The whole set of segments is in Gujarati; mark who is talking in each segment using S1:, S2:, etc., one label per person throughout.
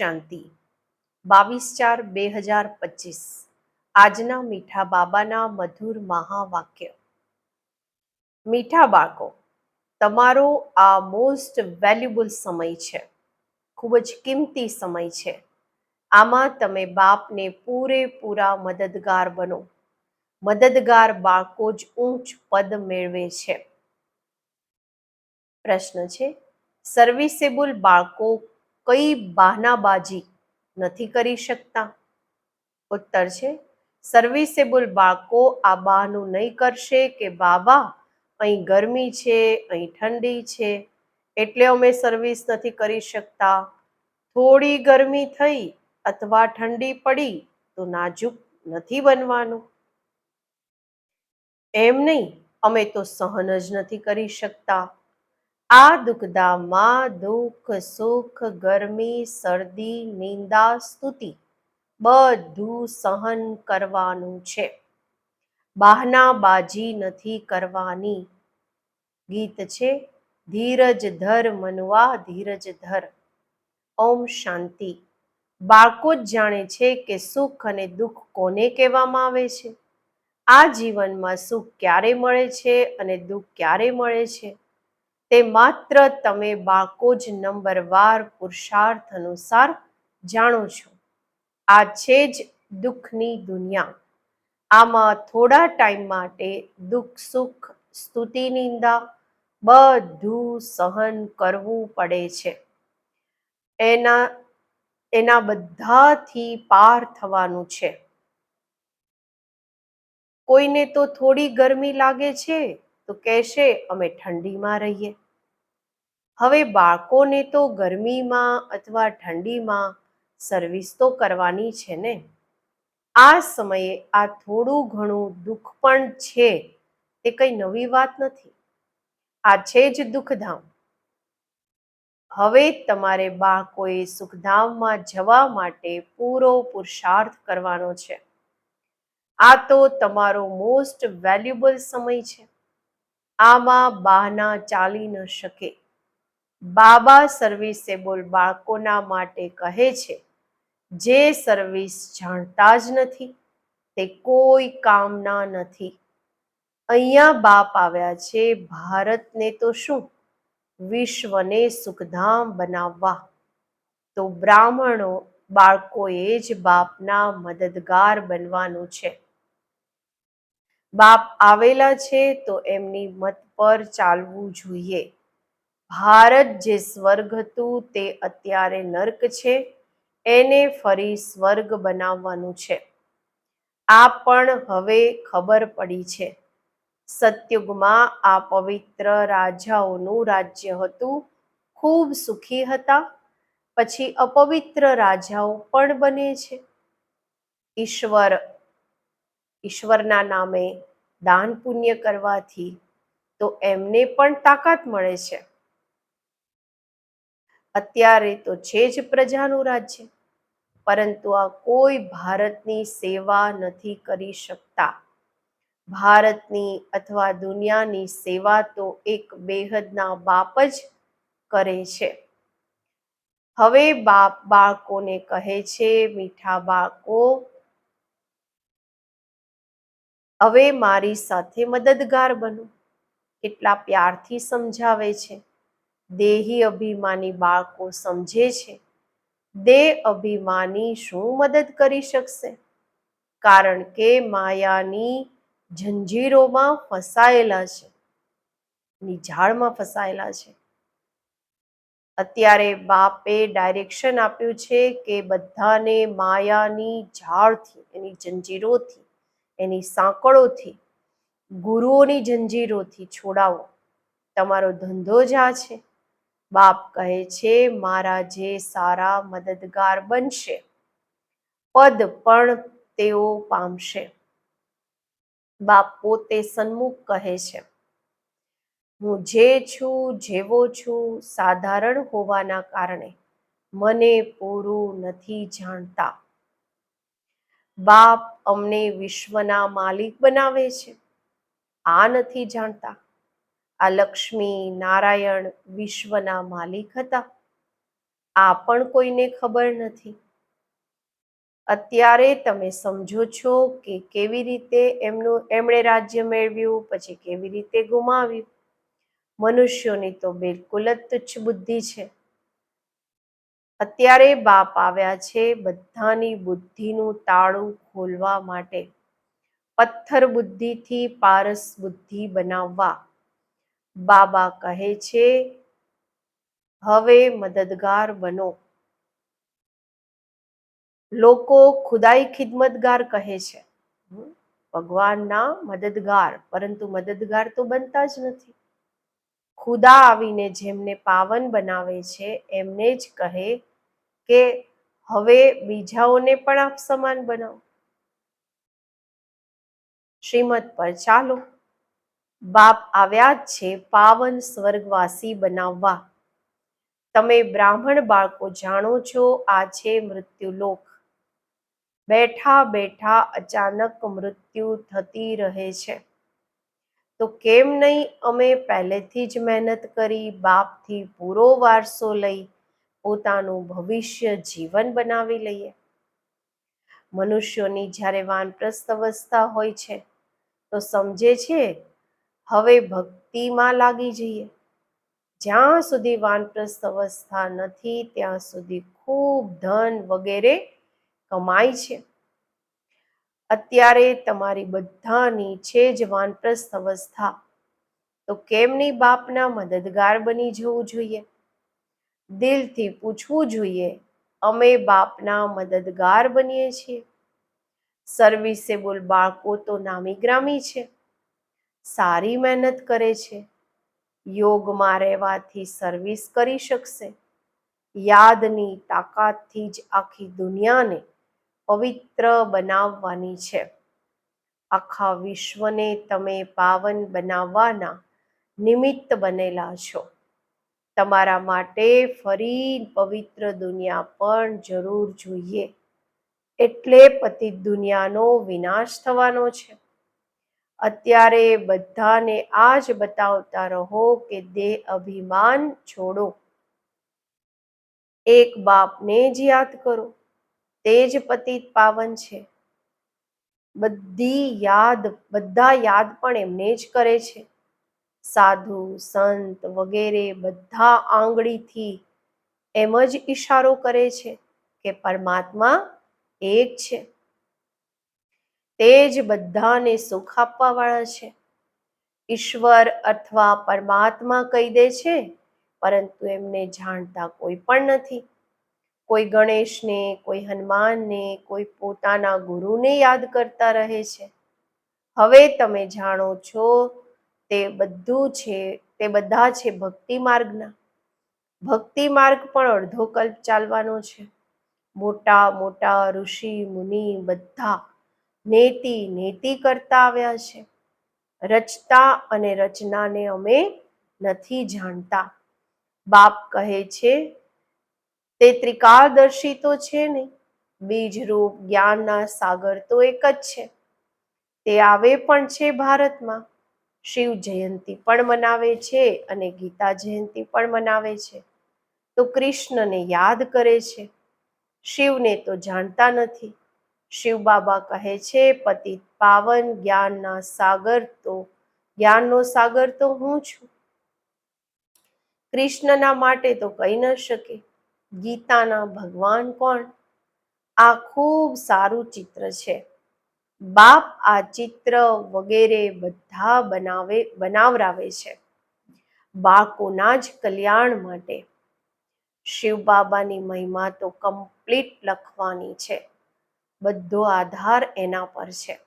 S1: શાંતિ. બાવીસ ચાર બે હજાર પચીસ. આજના મીઠા બાબાના મધુર મહાવાક્ય. મીઠા બાળકો, તમારો આ મોસ્ટ વેલ્યુબલ સમય છે. ખૂબ જ કિંમતી સમય છે. આમાં તમે બાપને પૂરેપૂરા મદદગાર બનો. મદદગાર બાળકો જ ઊંચ પદ મેળવે છે. પ્રશ્ન છે સર્વિસેબલ બાળકો કઈ બહાનાબાજી નથી કરી શકતા? ઉત્તર છે, સર્વિસેબલ બાળકો આ બહાનું નહીં કરશે કે બાબા, અહીં ગરમી છે, અહીં ઠંડી છે, એટલે અમે સર્વિસ નથી કરી શકતા. થોડી ગરમી થઈ અથવા ઠંડી પડી તો નાજુક નથી બનવાનું. એમ નહીં, અમે તો સહન જ નથી કરી શકતા. આ દુઃખદામાં દુઃખ, સુખ, ગરમી, શરદી, નિંદા, સ્તુતિ બધું સહન કરવાનું છે. બહાનાબાજી નથી કરવાની. ગીત છે, ધીરજ ધર મનવા, ધીરજ ધર. ઓમ શાંતિ. બાળકો જ જાણે છે કે સુખ અને દુઃખ કોને કહેવામાં આવે છે? આ જીવનમાં સુખ ક્યારે મળે છે અને દુઃખ ક્યારે મળે છે? તે માત્ર તમે બાળકો જ નંબરવાર પુરુષાર્થ અનુસાર જાણો છો. આ છે જ દુઃખની દુનિયા. આમાં થોડા ટાઈમ માટે દુઃખ, સુખ, સ્તુતિ, નિંદા બધું સહન કરવું પડે છે. એના એના બધાથી પાર થવાનું છે. કોઈને તો થોડી ગરમી લાગે છે, તો કહેશે અમે ઠંડીમાં રહીએ. હવે બાળકોને તો ગરમીમાં અથવા ઠંડીમાં સર્વિસ તો કરવાની છે ને. આ સમયે આ થોડું ઘણું દુઃખ પણ છે, તે કંઈ નવી વાત નથી. આ છે જ દુઃખધામ. હવે તમારે બાળકોએ સુખધામમાં જવા માટે પૂરો પુરુષાર્થ કરવાનો છે. આ તો તમારો મોસ્ટ વેલ્યુબલ સમય છે. આમાં બહાના ચાલી ન શકે. બાબા સર્વિસેબલ બાળકોના માટે કહે છે, જે સર્વિસ જાણતા જ નથી, તે કોઈ કામના નથી. અહીંયા બાપ આવ્યા છે, ભારતને તો શું? વિશ્વને સુખધામ બનાવવા. તો બ્રાહ્મણો બાળકોએ જ બાપના મદદગાર બનવાનું છે. બાપ આવેલા છે તો એમની મત પર ચાલવું જોઈએ. ભારત જે સ્વર્ગ હતું તે અત્યારે નર્ક છે, એને ફરી સ્વર્ગ બનાવવાનું છે. આ પણ હવે ખબર પડી છે. સત્યુગમાં આ પવિત્ર રાજાઓનું રાજ્ય હતું, ખૂબ સુખી હતા, પછી અપવિત્ર રાજાઓ પણ બને છે. ઈશ્વર, ઈશ્વરના નામે દાન પુણ્ય કરવાથી તો એમને પણ તાકાત મળે છે. અત્યારે તો છે જ પ્રજાનું રાજ્ય. પરંતુ આ કોઈ ભારતની સેવા નથી કરી શકતા. ભારતની અથવા દુનિયાની સેવા તો એક બેહદના બાપ જ કરે છે. હવે બાપ બાળકોને કહે છે, મીઠા બાળકો, હવે મારી સાથે મદદગાર બનો. કેટલા પ્યારથી સમજાવે છે. દેહી અભિમાની બાળકો સમજે છે દેહ અભિમાની શું મદદ કરી શકશે? કારણ કે માયાની જંજીરોમાં ફસાયેલા છે, ની ઝાડમાં ફસાયેલા છે. અત્યારે બાપે ડાયરેક્શન આપ્યું છે કે બધાને માયાની ઝાડથી એની જંજીરોથી, એની સાંકળોથી, ગુરુઓની જંજીરોથી છોડાવો. તમારો ધંધો જ આ છે. બાપ કહે છે, મારા જે સારા મદદગાર બનશે, પદ પણ તેઓ પામશે. બાપ પોતે સન્મુખ કહે છે, હું જે છું, જેવો છું, સાધારણ હોવાના કારણે મને પૂરું નથી જાણતા. બાપ અમને વિશ્વના માલિક બનાવે છે, આ નથી જાણતા. આ લક્ષ્મી, નારાયણ, વિશ્વના માલિક હતા. આ પણ કોઈને ખબર નથી. અત્યારે તમે સમજો છો કે કેવી રીતે એમનું, એમણે રાજ્ય મેળવ્યું, પછી કેવી રીતે ગુમાવ્યું. મનુષ્યોની તો બિલકુલ જ તુચ્છ બુદ્ધિ છે. અત્યારે બાપ આવ્યા છે બધાની બુદ્ધિનું તાળું ખોલવા માટે. પથ્થર બુદ્ધિથી પારસ બુદ્ધિ બનાવવા. બાબા કહે છે, હવે મદદગાર બનો. લોકો ખુદાઈ ખિદમતગાર કહે છે. ભગવાનના મદદગાર, પરંતુ મદદગાર તો બનતા જ નથી. ખુદા આવીને જેમને પાવન બનાવે છે, એમને જ કહે કે, હવે બીજાઓને પણ આપ સમાન બનાવો. શ્રીમદ પર ચાલો. બાપ આવ્યા જ છે પાવન સ્વર્ગવાસી બનાવવા. તમે બ્રાહ્મણ બાળકો જાણો છો, આ છે મૃત્યુલોક. બેઠા બેઠા અચાનક મૃત્યુ થતી રહે છે. તો કેમ નહીં અમે પહેલેથી જ મહેનત કરી, બાપથી પૂરો વારસો લઈ, પોતાનું ભવિષ્ય જીવન બનાવી લઈએ? મનુષ્યોની જ્યારે વાનપ્રસ્ત અવસ્થા હોય છે, તો સમજે છે હવે ભક્તિમાં લાગી જઈએ. જ્યાં સુધી વાનપ્રસ્થ અવસ્થા નથી, ત્યાં સુધી ખૂબ ધન વગેરે કમાય છે. અત્યારે તમારી બધાની છે જ વાનપ્રસ્થ અવસ્થા. તો કેમની બાપના મદદગાર બની જવું જોઈએ? દિલથી પૂછવું જોઈએ, અમે બાપના મદદગાર બનીએ છીએ. સર્વિસેબલ બાળકો તો નામી ગ્રામી છે. સારી મહેનત કરે છે. યોગમાં રહેવાથી સર્વિસ કરી શકશે. યાદની તાકાતથી જ આખી દુનિયાને પવિત્ર બનાવવાની છે. આખા વિશ્વને તમે પાવન બનાવવાના નિમિત્ત બનેલા છો. તમારા માટે ફરી પવિત્ર દુનિયા પણ જરૂર જોઈએ. એટલે પતિત દુનિયાનો વિનાશ થવાનો છે. અત્યારે બધાને આ જ બતાવતા રહો કે દેહ અભિમાન છોડો. એક બાપને જ યાદ કરો, તે જ પતિત પાવન છે. બધી યાદ, બધા યાદ પણ એમને જ કરે છે. સાધુ, સંત વગેરે બધા આંગળીથી એમ જ ઈશારો કરે છે કે પરમાત્મા એક છે. તે જ બધાને સુખ આપવા વાળા છે. ઈશ્વર અથવા પરમાત્મા કહી દે છે, પરંતુ એમને જાણતા કોઈ પણ નથી. કોઈ ગણેશને, કોઈ હનુમાનને, કોઈ પોતાના ગુરુને યાદ કરતા રહે છે. હવે તમે જાણો છો, તે બધું છે, તે બધા છે ભક્તિ માર્ગના. ભક્તિ માર્ગ પણ અડધો કલ્પ ચાલવાનો છે. મોટા મોટા ઋષિ, મુનિ બધા નેતિ નેતિ કરતા આવ્યા છે. રચતા અને રચનાને અમે નથી જાણતા. બાપ કહે છે, તે ત્રિકાળદર્શી તો છે નહીં બીજરૂપ જ્ઞાનના સાગર તો એક જ છે. તે આવે પણ છે ભારતમાં. શિવ જયંતિ પણ મનાવે છે અને ગીતા જયંતી પણ મનાવે છે. તો કૃષ્ણને યાદ કરે છે. શિવને તો જાણતા નથી. શિવ બાબા કહે છે, પતિ પાવન જ્ઞાનના સાગર તો, જ્ઞાનનો સાગર તો હું છું. કૃષ્ણના માટે તો કહી ન શકે. ગીતાના ભગવાન કોણ? આ ખૂબ સારું ચિત્ર છે. બાપ આ ચિત્ર વગેરે બધા બનાવે, બનાવરાવે છે. બાળકોના જ કલ્યાણ માટે. શિવ બાબાની મહિમા તો કમ્પ્લીટ લખવાની છે. બધો આધાર એના પર છે.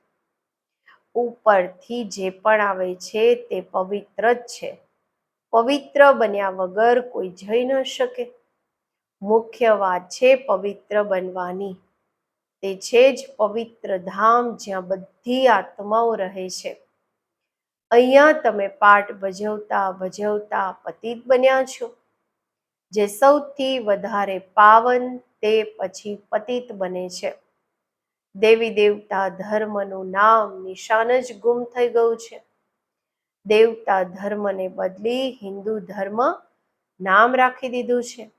S1: ઉપરથી જે પણ આવે છે તે પવિત્ર જ છે. પવિત્ર બન્યા વગર કોઈ જઈ ન શકે. મુખ્ય વાત છે પવિત્ર બનવાની. તે છે જ પવિત્ર ધામ જ્યાં બધી આત્માઓ રહે છે. અહીંયા તમે પાઠ ભજવતા ભજવતા પતિત બન્યા છો. જે સૌથી વધારે પાવન તે પછી પતિત બને છે. દેવી દેવતા ધર્મનું નામ નિશાન જ ગુમ થઈ ગયું છે. દેવતા ધર્મને બદલી હિન્દુ ધર્મ નામ રાખી દીધું છે.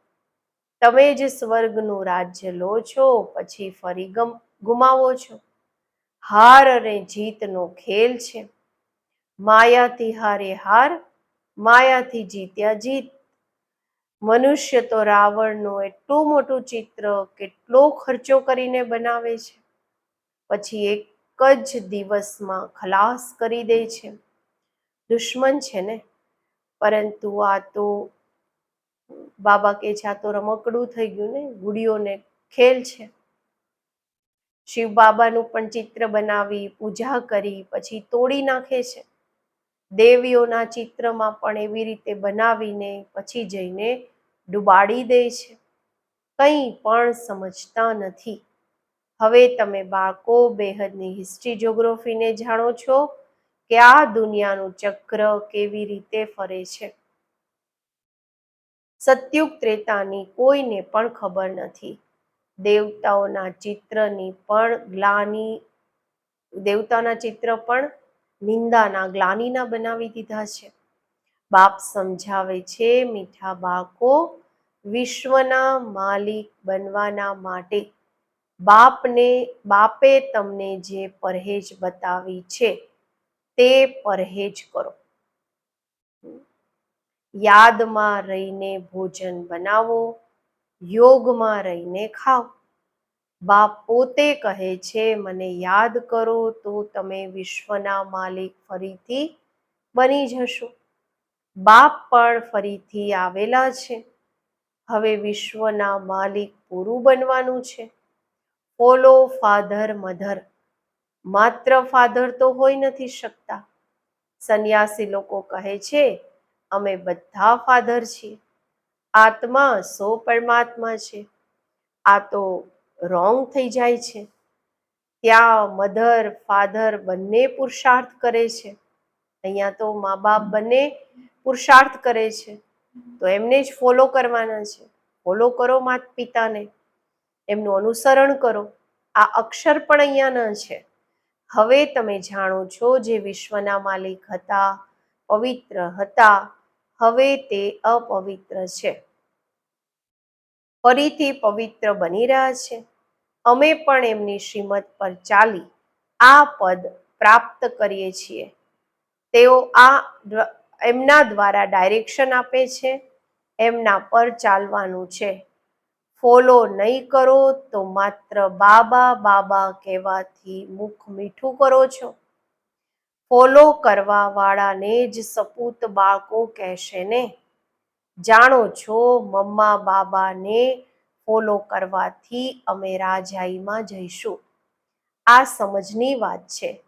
S1: તમે જે સ્વર્ગનું રાજ્ય લો છો, પછી ફરી ગમ, ગુમાવો છો. હાર અને જીતનો ખેલ છે. માયાથી હારે હાર, માયાથી જીત્યા જીત. મનુષ્ય તો રાવણનું એટલું મોટું ચિત્ર કેટલો ખર્ચો કરીને બનાવે છે. પછી એક જ દિવસમાં ખલાસ કરી દે છે. દુશ્મન છે ને? પરંતુ આ તો બાબા કે છે, આ તો રમકડું થઈ ગયું ને? ગુડીઓને ખેલ છે. શિવ બાબાનું પણ ચિત્ર બનાવી પૂજા કરી, પછી તોડી નાખે છે. દેવીઓના ચિત્રમાં પણ એવી રીતે બનાવીને પછી જઈને ડુબાડી દે છે. કંઈ પણ સમજતા નથી. હવે તમે બાળકો, બેહદની હિસ્ટ્રી જોગ્રાફીને જાણો છો કે આ દુનિયાનું ચક્ર કેવી રીતે ફરે છે. સત્યુગ ત્રેતાની કોઈને પણ ખબર નથી. દેવતાઓના ચિત્રની પણ ગ્લાની, દેવતાના ચિત્ર પણ નિંદાના ગ્લાનીના બનાવી દીધા છે. બાપ સમજાવે છે, મીઠા બાળકો વિશ્વના માલિક બનવાના માટે બાપને, બાપે તમને જે પરહેજ બતાવી છે, તે પરહેજ કરો. યાદમાં રહીને ભોજન બનાવો, યોગમાં રહીને ખાઓ. બાપ પોતે કહે છે, મને યાદ કરો તો તમે વિશ્વના માલિક ફરીથી બની જશો. બાપ પણ ફરીથી આવેલા છે. હવે વિશ્વના માલિક પૂરું બનવાનું છે. Follow father, mother. માત્ર ફાધર તો હોઈ નથી શકતા. સંન્યાસી લોકો કહે છે, અમે બધા ફાધર છીએ. આત્મા સો પરમાત્મા છે. આ તો રોંગ થઈ જાય છે. ત્યાં મધર, ફાધર બંને પુરુષાર્થ કરે છે. અહીંયા તો મા બાપ બંને પુરુષાર્થ કરે છે. તો એમને જ ફોલો કરવાના છે. ફોલો કરો માતા પિતાને એમનું અનુસરણ કરો. આ અક્ષર પણ અહીંયાના છે. હવે તમે જાણો છો જે વિશ્વના માલિક હતા, પવિત્ર હતા. હવે તે અપવિત્ર છે. ફરીથી પવિત્ર બની રહ્યા છે. અમે પણ એમની શ્રીમત પર ચાલી આ પદ પ્રાપ્ત કરીએ છીએ. તેઓ આ એમના દ્વારા ડાયરેક્શન આપે છે. એમના પર ચાલવાનું છે. ફોલો નહીં કરો તો માત્ર બાબા બાબા કહેવાથી મુખ મીઠું કરો છો. ફોલો કરવા વાળાને જ સપૂત બાળકો કહેશે ને. જાણો છો મમ્મા બાબાને ફોલો કરવાથી અમે રાજાઈમાં જઈશું. આ સમજની વાત છે.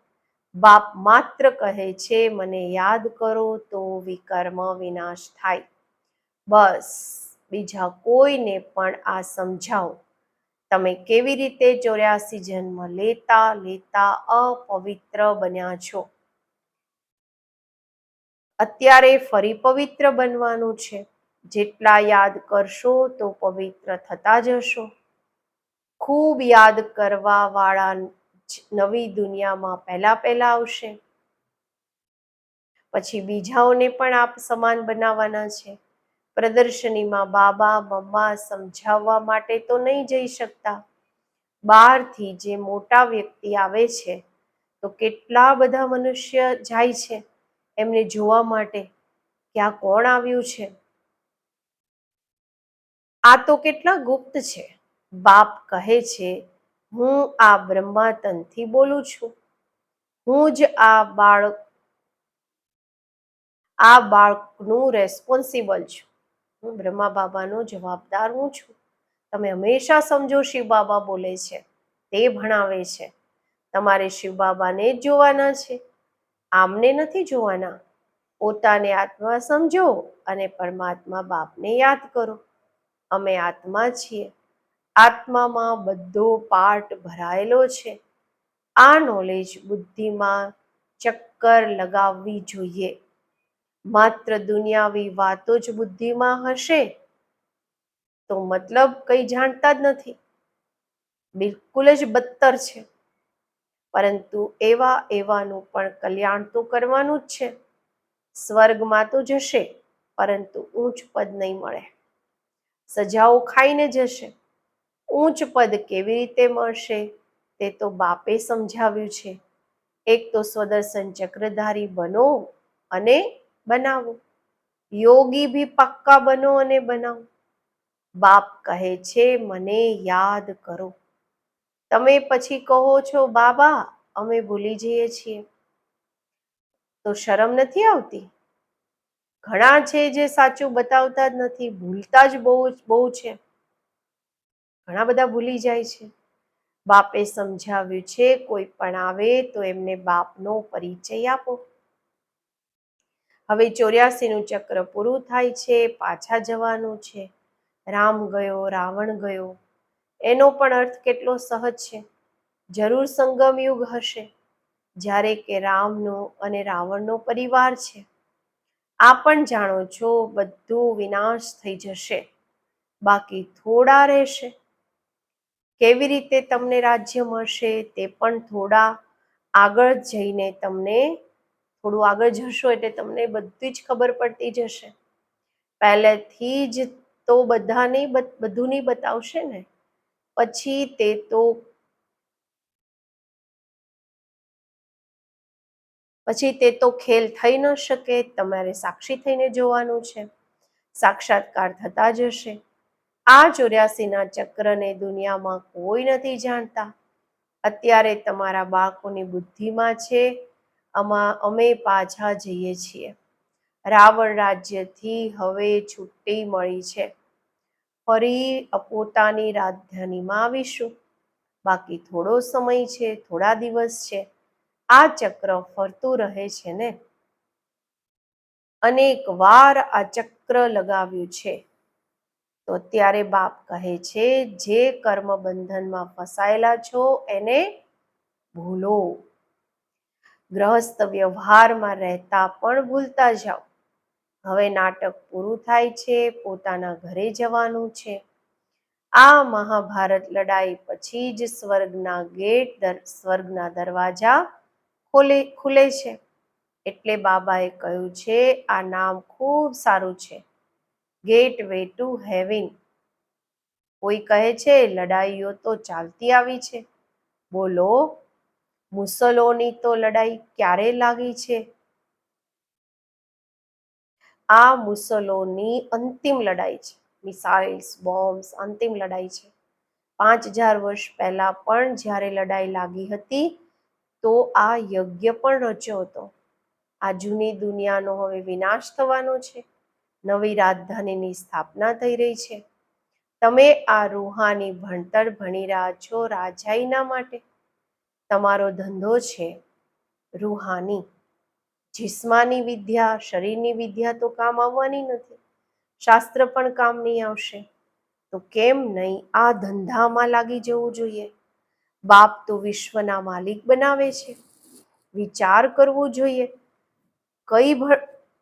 S1: બાપ માત્ર કહે છે, મને યાદ કરો તો વિકર્મ વિનાશ થાય. બસ. બીજા કોઈને પણ આ સમજાવો. તમે કેવી રીતે ચોર્યાસી જન્મ લેતા લેતા અપવિત્ર બન્યા છો? અત્યારે ફરી પવિત્ર બનવાનું છે. જેટલા યાદ કરશો તો પવિત્ર થતા જશો. ખૂબ યાદ કરવા વાળા નવી દુનિયામાં પહેલા પહેલા આવશે. પછી બીજાઓને પણ આપ સમાન બનાવવાના છે. પ્રદર્શનીમાં બાબા, મમ્મા સમજાવવા માટે તો નહીં જઈ શકતા. બહારથી જે મોટા વ્યક્તિ આવે છે, તો કેટલા બધા મનુષ્ય જાય છે એમને જોવા માટે. કે આ કોણ આવ્યું છે? આ તો કેટલા ગુપ્ત છે. બાપ કહે છે, હું આ બ્રહ્માતનથી બોલું છું. હું જ આ બાળક, આ બાળકનું રેસ્પોન્સિબલ છું. હું બ્રહ્મા બાબાનો જવાબદાર હું છું. તમે હંમેશા સમજો શિવ બાબા બોલે છે, તે ભણાવે છે. તમારે શિવ બાબાને જ જોવાના છે. આમને નથી જોવાના. પોતાને આત્મા સમજો અને પરમાત્મા બાપને યાદ કરો. અમે આત્મા છીએ. આત્મામાં બધો પાર્ટ ભરાયેલો છે. આ નોલેજ બુદ્ધિમાં ચક્કર લગાવવી જોઈએ. માત્ર દુનિયાવી વાતો જ બુદ્ધિમાં હશે તો મતલબ કંઈ જાણતા જ નથી. બિલકુલ જ બદતર છે. પરંતુ એવા એવાનું પણ કલ્યાણ તો કરવાનું જ છે. સ્વર્ગમાં તો જશે, પરંતુ ઊંચ પદ નહીં મળે. સજાઓ ખાઈને જશે. ઊંચ પદ કેવી રીતે મળશે તે તો બાપે સમજાવ્યું છે. એક તો સ્વદર્શન ચક્રધારી બનો અને બનાવો. યોગી ભી પક્કા બનો અને બનાવો. બાપ કહે છે, મને યાદ કરો. તમે પછી કહો છો, બાબા, અમે ભૂલી જઈએ છીએ. તો શરમ નથી આવતી? ઘણા છે જે સાચું બતાવતા જ નથી, ભૂલતા જ બહુ બહુ છે. ઘણા બધા ભૂલી જાય છે. બાપે સમજાવ્યું છે, કોઈ પણ આવે તો એમને બાપનો પરિચય આપો. હવે ચોર્યાસીનું ચક્ર પૂરું થાય છે, પાછા જવાનું છે. રામ ગયો, રાવણ ગયો. એનો પણ અર્થ કેટલો સહજ છે? જરૂર સંગમ યુગ હશે, જ્યારે કે રામનો અને રાવણનો પરિવાર છે. આ પણ જાણો છો, બધું વિનાશ થઈ જશે. બાકી થોડા રહેશે. કેવી રીતે તમને રાજ્ય મળશે તે પણ થોડા આગળ જઈને તમને થોડું આગળ જશો એટલે તમને બધી જ ખબર પડતી જશે. પહેલેથી જ તો બધા બધું નહીં બતાવશે ને? પછી તે તો પછી તે તો ખેલ થઈ ન શકે, તમારે સાક્ષી થઈને જોવાનું છે. સાક્ષાત્કાર થતા જશે. આ ચોર્યાસીના ચક્રને દુનિયામાં કોઈ નથી જાણતા. અત્યારે તમારા બાળકોની બુદ્ધિમાં છે આમાં અમે પાછા જઈએ છીએ. રાવણ રાજ્યથી હવે છુટ્ટી મળી છે. ફરી પોતાની રાજધાનીમાં આવીશું. બાકી થોડો સમય છે, થોડા દિવસ છે. આ ચક્ર ફરતું રહે છે ને? અનેક વાર આ ચક્ર લગાવ્યું છે. તો અત્યારે બાપ કહે છે, જે કર્મ બંધનમાં ફસાયેલા છો એને ભૂલો. ગ્રહસ્થ વ્યવહારમાં રહેતા પણ ભૂલતા જાઓ. હવે નાટક પૂરું થાય છે, પોતાના ઘરે જવાનું છે. આ મહાભારત લડાઈ પછી જ સ્વર્ગના ગેટ સ્વર્ગના દરવાજા ખોલે, ખુલે છે. એટલે બાબાએ કહ્યું છે, આ નામ ખૂબ સારું છે. ગેટ વે ટુ હેવિન કોઈ કહે છે, લડાઈઓ તો ચાલતી આવી છે. બોલો મુસલોની તો લડાઈ ક્યારે લાગી છે? આ મુસલોની અંતિમ લડાઈ છે. મિસાઇલ્સ, બોમ્બ્સ, અંતિમ લડાઈ છે. પાંચ હજાર વર્ષ પહેલા પણ જ્યારે લડાઈ લાગી હતી, તો આ યજ્ઞ પણ રચ્યો હતો. આ જૂની દુનિયાનો હવે વિનાશ થવાનો છે. નવી રાજધાનીની સ્થાપના થઈ રહી છે. તમે આ રૂહાની ભણતર ભણી રહ્યા છો રાજાઈના માટે. તમારો ધંધો છે, રૂહાની. જિસ્માની વિદ્યા, શરીરની વિદ્યા તો કામ આવવાની નથી. શાસ્ત્ર પણ કામ નહીં આવશે. તો કેમ નહીં આ ધંધામાં લાગી જવું જોઈએ? બાપ તો વિશ્વના માલિક બનાવે છે. વિચાર કરવો જોઈએ. કઈ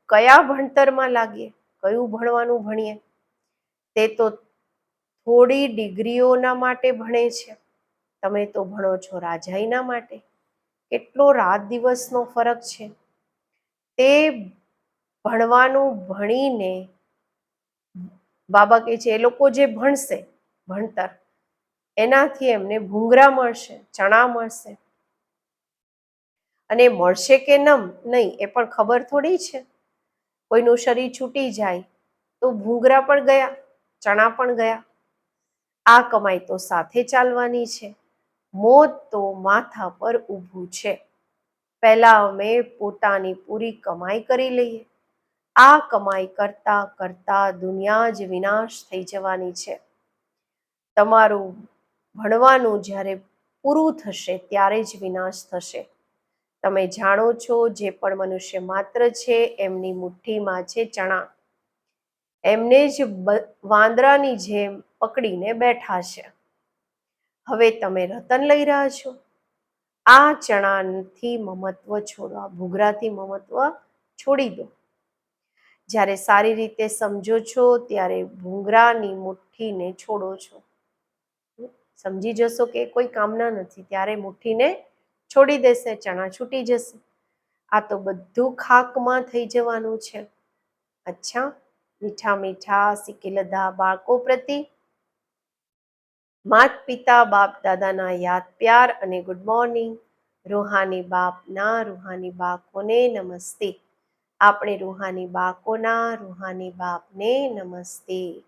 S1: કયા ભણતરમાં લાગીએ? કયું ભણવાનું ભણીએ? તે તો થોડી ડિગ્રીઓના માટે ભણે છે. તમે તો ભણો છો રાજાઈના માટે. કેટલો રાત દિવસનો ફરક છે. તે ભણવાનું ભણીને બાબા કહે છે, એ લોકો જે ભણશે, ભણતર, એનાથી એમને ભૂંગરા મળશે, ચણા મળશે. અને મળશે કે નમ, નહીં, એ પણ ખબર થોડી છે. કોઈનું શરીર છૂટી જાય તો ભૂંગરા પણ ગયા, ચણા પણ ગયા. આ કમાઈ તો સાથે ચાલવાની છે. મોત તો માથા પર ઊભું છે. પહેલા અમે પોતાની પૂરી કમાઈ કરી લઈએ. આ કમાઈ કરતા કરતા દુનિયા જ વિનાશ થઈ જવાની છે. તમારું ભણવાનું જ્યારે પૂરું થશે ત્યારે જ વિનાશ થશે. તમે જાણો છો જે પણ મનુષ્ય માત્ર છે એમની મુઠ્ઠીમાં છે ચણા. એમને જ વાંદરાની જેમ પકડીને બેઠા છે. હવે તમે રતન લઈ રહ્યા છો. આ ચણાથી મમત્વ છોડો, આ ભૂગરાથી મમત્વ છોડી દો. જ્યારે સારી રીતે સમજો છો, ત્યારે ભૂંગરાની મુઠ્ઠીને છોડો છો. સમજી જશો કે કોઈ કામના નથી, ત્યારે મુઠ્ઠીને છોડી દેશે, ચણા છૂટી જશે. આ તો બધું ખાકમાં થઈ જવાનું છે. અચ્છા, મીઠા મીઠા સિકેલધા બાળકો પ્રતિ માત પિતા બાપ દાદાના યાદ પ્યાર અને ગુડ મોર્નિંગ રૂહાની બાપના રૂહાની બાળકોને નમસ્તે. આપણે રૂહાની બાળકોના રૂહાની બાપને નમસ્તે.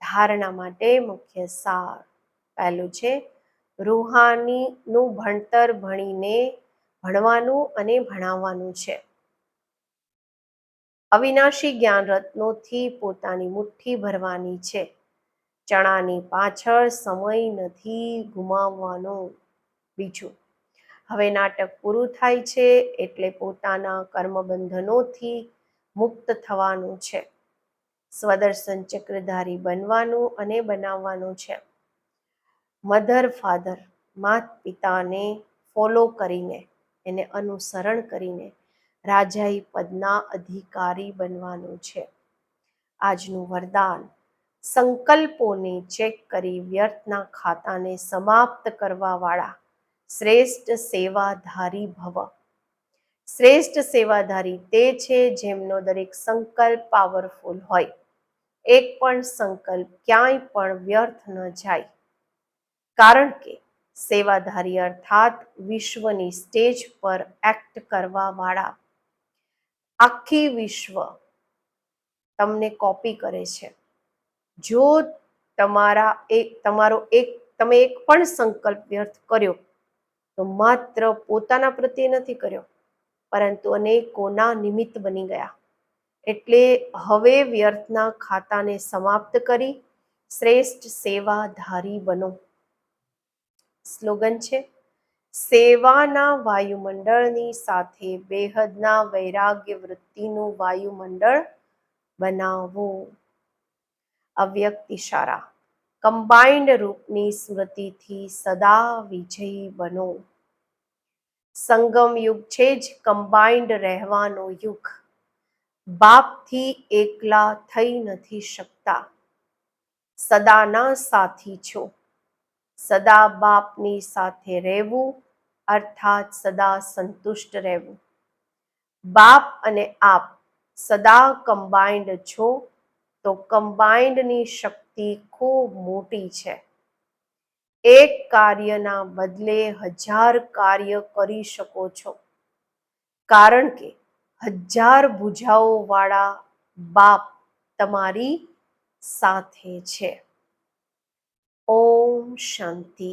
S1: ધારણા માટે મુખ્ય સાર પહેલું છે, રૂહાનીનું ભણતર ભણીને ભણવાનું અને ભણાવવાનું છે. અવિનાશી જ્ઞાન રત્નોથી પોતાની મુઠ્ઠી ભરવાની છે. ચણાની પાછળ સમય નથી ગુમાવવાનો. બીજું, હવે નાટક પૂરું થાય છે એટલે પોતાના કર્મબંધનોથી મુક્ત થવાનું છે. સ્વદર્શન ચક્રધારી બનવાનું અને બનાવવાનું છે. મધર ફાધર માત પિતાને ફોલો કરીને, એને અનુસરણ કરીને રાજાઈ પદના અધિકારી બનવાનું છે. આજનું વરદાન સંકલ્પોને ચેક કરી વ્યર્થના ખાતાને સમાપ્ત કરવાવાળા શ્રેષ્ઠ સેવાધારી ભવ. શ્રેષ્ઠ સેવાધારી તે છે જેમનો દરેક સંકલ્પ પાવરફુલ હોય. એક પણ સંકલ્પ ક્યાંય પણ વ્યર્થ ન જાય. કારણ કે સેવાધારી અર્થાત વિશ્વની સ્ટેજ પર એક્ટ કરવાવાળા. આખી વિશ્વ તમને કોપી કરે છે. જો તમારા એક, તમારો એક, તમે એક પણ સંકલ્પ વ્યર્થ કર્યો, તો માત્ર પોતાના પ્રત્યે નથી કર્યો, પરંતુ અનેકોના નિમિત્ત બની ગયા. એટલે હવે વ્યર્થના ખાતાને સમાપ્ત કરી શ્રેષ્ઠ સેવાધારી બનો. સ્લોગન છે, સેવાના વાયુમંડળની સાથે બેહદના વૈરાગ્ય વૃત્તિનું વાયુમંડળ બનાવો. અવ્યક્ત ઇશારા કમ્બાઇન્ડ રૂપની સ્મૃતિથી સદા વિજયી બનો. સંગમ યુગ છે જ કમ્બાઇન્ડ રહેવાનો યુગ. બાપથી એકલા થઈ નથી શકતા. સદાના સાથી છો. સદા બાપની સાથે રહેવું, અર્થાત સદા સંતુષ્ટ રહેવું. બાપ અને આપ સદા કમ્બાઇન્ડ છો તો કમ્બાઇન્ડની શક્તિ ખૂબ મોટી છે. એક કાર્યના બદલે હજાર કાર્ય કરી શકો છો. કારણ કે હજાર ભુજાઓ વાળા બાપ તમારી સાથે છે. ઓમ શાંતિ.